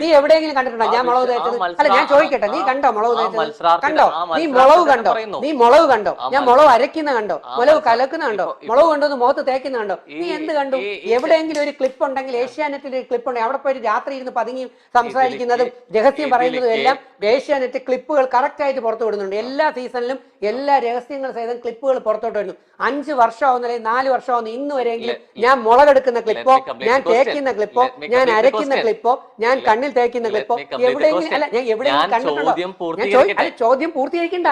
നീ എവിടെയെങ്കിലും കണ്ടിട്ടുണ്ടോ? ഞാൻ മുളക് തേച്ചത് അല്ല ഞാൻ ചോദിക്കട്ടെ. നീ കണ്ടോ മുളക് തേച്ചത്? കണ്ടോ? നീ മുളക് കണ്ടോ? നീ മുളക് കണ്ടോ? ഞാൻ മുളക് അരയ്ക്കുന്ന കണ്ടോ? മുളക് കലക്കുന്ന കണ്ടോ? മുളക് കൊണ്ടുവന്ന് മുഖത്ത് തേക്കുന്ന കണ്ടോ? നീ എന്ത് കണ്ടു? എവിടെയെങ്കിലും ഒരു ക്ലിപ്പ് ഉണ്ടെങ്കിൽ ഏഷ്യാനെറ്റിൽ ഒരു ക്ലിപ്പ് ഉണ്ടെങ്കിൽ അവിടെ പോയി രാത്രി ഇരുന്ന് പതുങ്ങി സംസാരിക്കുന്നതും രഹസ്യം പറയുന്നതും എല്ലാം ഏഷ്യാനെറ്റ് ക്ലിപ്പുകൾ കറക്റ്റ് ആയിട്ട് പുറത്തു വിടുന്നുണ്ട്. എല്ലാ സീസണിലും എല്ലാ രഹസ്യങ്ങൾ സഹിതം ക്ലിപ്പുകൾ പുറത്തോട്ട് വരുന്നു. അഞ്ച് വർഷമാവുന്ന അല്ലെങ്കിൽ നാല് വർഷമാവുന്ന. ഇന്ന് വരെയെങ്കിലും ഞാൻ മുളകെടുക്കുന്ന ക്ലിപ്പോ ഞാൻ തേക്കുന്ന ക്ലിപ്പോ ഞാൻ അരയ്ക്കുന്ന ക്ലിപ്പോ ഞാൻ കണ്ണിൽ തേക്കുന്ന ഇപ്പൊ എവിടെയെങ്കിലും അല്ല ഞാൻ എവിടെയെങ്കിലും കണ്ടിട്ടുണ്ടോ? ചോദ്യം ഞാൻ ചോദ്യം പൂർത്തീകരിക്കണ്ട.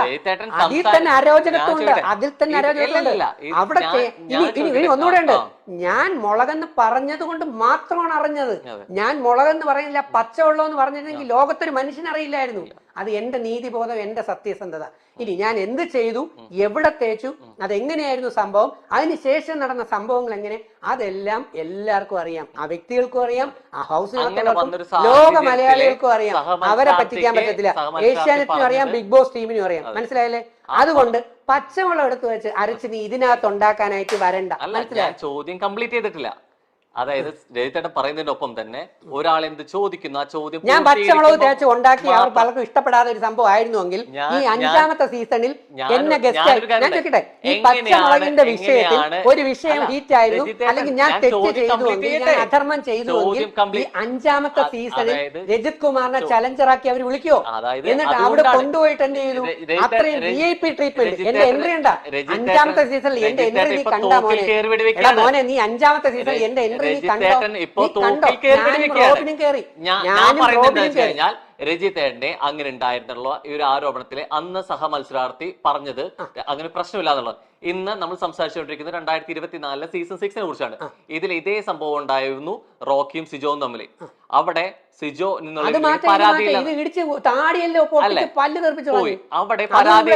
അതിൽ തന്നെ അരോചകത്വമുണ്ട്. അതിൽ തന്നെ ഉണ്ട് അവിടെ ഇനി ഇനി ഒന്നുകൂടെ ഉണ്ട്. ഞാൻ മുളകെന്ന് പറഞ്ഞത് കൊണ്ട് മാത്രമാണ് അറിഞ്ഞത്. ഞാൻ മുളകെന്ന് പറയുന്നില്ല പച്ച ഉള്ളോ എന്ന് പറഞ്ഞിരുന്നെങ്കിൽ ലോകത്തൊരു മനുഷ്യൻ അറിയില്ലായിരുന്നു അത് എന്റെ നീതിബോധം എന്റെ സത്യസന്ധത. ഇനി ഞാൻ എന്ത് ചെയ്തു? എവിടെ തേച്ചു? അതെങ്ങനെയായിരുന്നു സംഭവം? അതിനുശേഷം നടന്ന സംഭവങ്ങൾ എങ്ങനെ? അതെല്ലാം എല്ലാവർക്കും അറിയാം. ആ വ്യക്തികൾക്കും അറിയാം ആ ഹൗസ് ഹൗസിനകത്തുള്ളവർക്കും ലോക മലയാളികൾക്കും അറിയാം. അവരെ പറ്റിക്കാൻ പറ്റത്തില്ല. ഏഷ്യാനെറ്റിനും അറിയാം ബിഗ് ബോസ് ടീമിനും അറിയാം. മനസ്സിലായല്ലേ? അതുകൊണ്ട് പച്ചവെള്ളം എടുത്ത് വെച്ച് അരച്ച് നീ ഇതിനകത്ത് ഉണ്ടാക്കാനായിട്ട് വരണ്ട. മനസ്സിലായോ? ചോദ്യം കംപ്ലീറ്റ് ചെയ്തിട്ടില്ല. അതായത് രജിത്തേട്ടൻ പറയുന്നതിന്റെ ഒപ്പം തന്നെ ഒരാൾ എന്ത് ചോദിക്കുന്നു ആ ചോദ്യം ഞാൻ പൂർത്തീകരിക്കുമ്പോൾ തേച്ച് ഉണ്ടാക്കി അവർ പലർക്കും ഇഷ്ടപ്പെടാത്ത ഒരു സംഭവം ആയിരുന്നുവെങ്കിൽ ഈ അഞ്ചാമത്തെ സീസണിൽ എന്നെ ഗസ്റ്റ് ഞാൻ ചോദിക്കട്ടെ? ഈ പച്ചമുളകിന്റെ വിഷയത്തിൽ ഒരു വിഷയം ഹീറ്റ് ആയിരുന്നു. അല്ലെങ്കിൽ ഞാൻ തെറ്റ് ചെയ്തു ചെയ്തുവെങ്കിൽ ഞാൻ അധർമ്മം ചെയ്തുവെങ്കിൽ ഈ അഞ്ചാമത്തെ സീസണിൽ രജിത് കുമാറിനെ ചലഞ്ചറാക്കി അവർ വിളിക്കുവോ? എന്നിട്ട് അവിടെ കൊണ്ടുപോയിട്ട് എന്ത് ചെയ്തു? അത്രയും വി ഐ പി ട്രീറ്റ്മെന്റ് എന്റെ എൻട്രി ഉണ്ടാ. അഞ്ചാമത്തെ സീസണിൽ എന്റെ എൻട്രി നീ കണ്ടാ മോനെ. മോനെ നീ അഞ്ചാമത്തെ സീസണിൽ എന്റെ കഴിഞ്ഞാൽ രജിത്തേട്ടനെ അങ്ങനെ ഉണ്ടായിരുന്നുള്ള ഈ ഒരു ആരോപണത്തിലെ അന്ന് സഹമത്സരാർത്ഥി പറഞ്ഞത് അങ്ങനെ പ്രശ്നമില്ല എന്നുള്ളത് ഇന്ന് നമ്മൾ സംസാരിച്ചുകൊണ്ടിരിക്കുന്നത് രണ്ടായിരത്തി ഇരുപത്തിനാലിലെ സീസൺ സിക്സിനെ കുറിച്ചാണ്. ഇതിൽ ഇതേ സംഭവം ഉണ്ടായിരുന്നു റോക്കിയും സിജോവും തമ്മിൽ അവിടെ സിജോ നിന്നുള്ള എന്നുള്ള പോയി. അവിടെ പരാതി